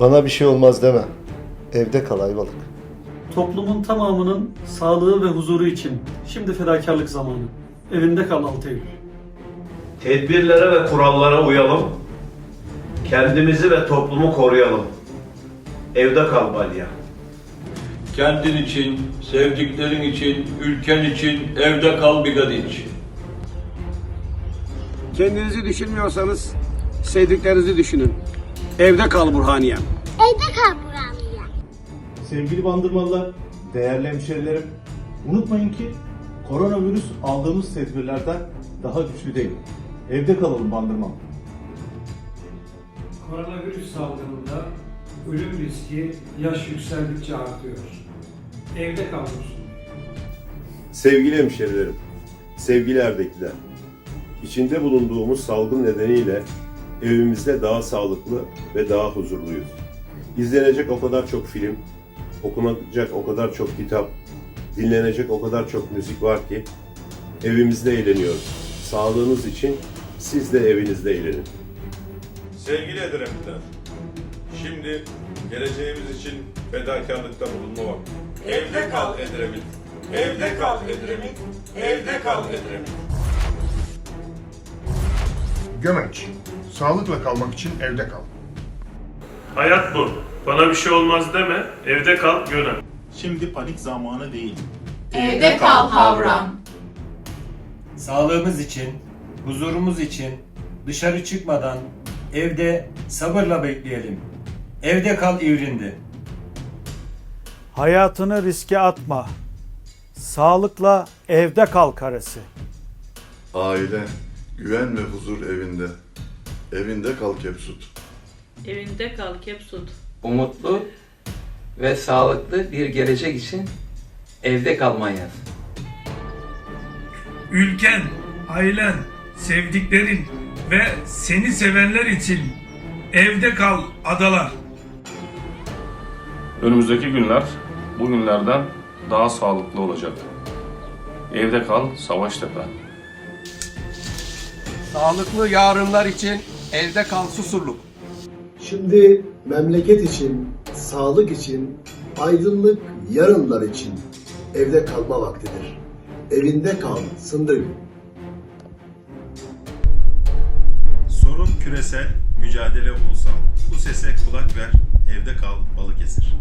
Bana bir şey olmaz deme. Evde kal Ayvalık. Toplumun tamamının sağlığı ve huzuru için şimdi fedakarlık zamanı. Evinde kal 6 Eylül. Tedbirlere ve kurallara uyalım. Kendimizi ve toplumu koruyalım. Evde kal Balya. Kendin için, sevdiklerin için, ülken için evde kal Bigadiç. Kendinizi düşünmüyorsanız sevdiklerinizi düşünün. Evde kal Burhaniye. Evde kal Burhanlı'ya. Sevgili bandırmalılar, değerli hemşerilerim, unutmayın ki koronavirüs aldığımız tedbirlerden daha güçlü değil. Evde kalalım bandırma. Koronavirüs salgınında ölüm riski yaş yükseldikçe artıyor. Evde kalıyorsun. Sevgili hemşerilerim, sevgili erdekiler, içinde bulunduğumuz salgın nedeniyle evimizde daha sağlıklı ve daha huzurluyuz. İzlenecek o kadar çok film, okunacak o kadar çok kitap, dinlenecek o kadar çok müzik var ki evimizde eğleniyoruz. Sağlığınız için siz de evinizde eğlenin. Sevgili Edremitler, şimdi geleceğimiz için fedakarlıkta bulunma vakti. Evde kal Edremit, evde kal Edremit, evde kal Edremit. Gömeç. Sağlıkla kalmak için evde kal. Hayat bu. Bana bir şey olmaz deme. Evde kal, gönem. Şimdi panik zamanı değil. Evde kal Havran. Sağlığımız için, huzurumuz için dışarı çıkmadan evde sabırla bekleyelim. Evde kal İvrindi. Hayatını riske atma. Sağlıkla evde kal karısı. Aile, güven ve huzur evinde. Evinde kal Kepsut. Evinde kal Kepsut. Umutlu ve sağlıklı bir gelecek için evde kalmayı yaz. Ülken, ailen, sevdiklerin ve seni sevenler için evde kal adalar. Önümüzdeki günler bugünlerden daha sağlıklı olacak. Evde kal Savaştepe. Sağlıklı yarınlar için evde kal Susurluk. Şimdi memleket için, sağlık için, aydınlık yarınlar için evde kalma vaktidir. Evinde kal Sındık. Sorun küresel, mücadele ulusal. Bu sese kulak ver, evde kal Balıkesir.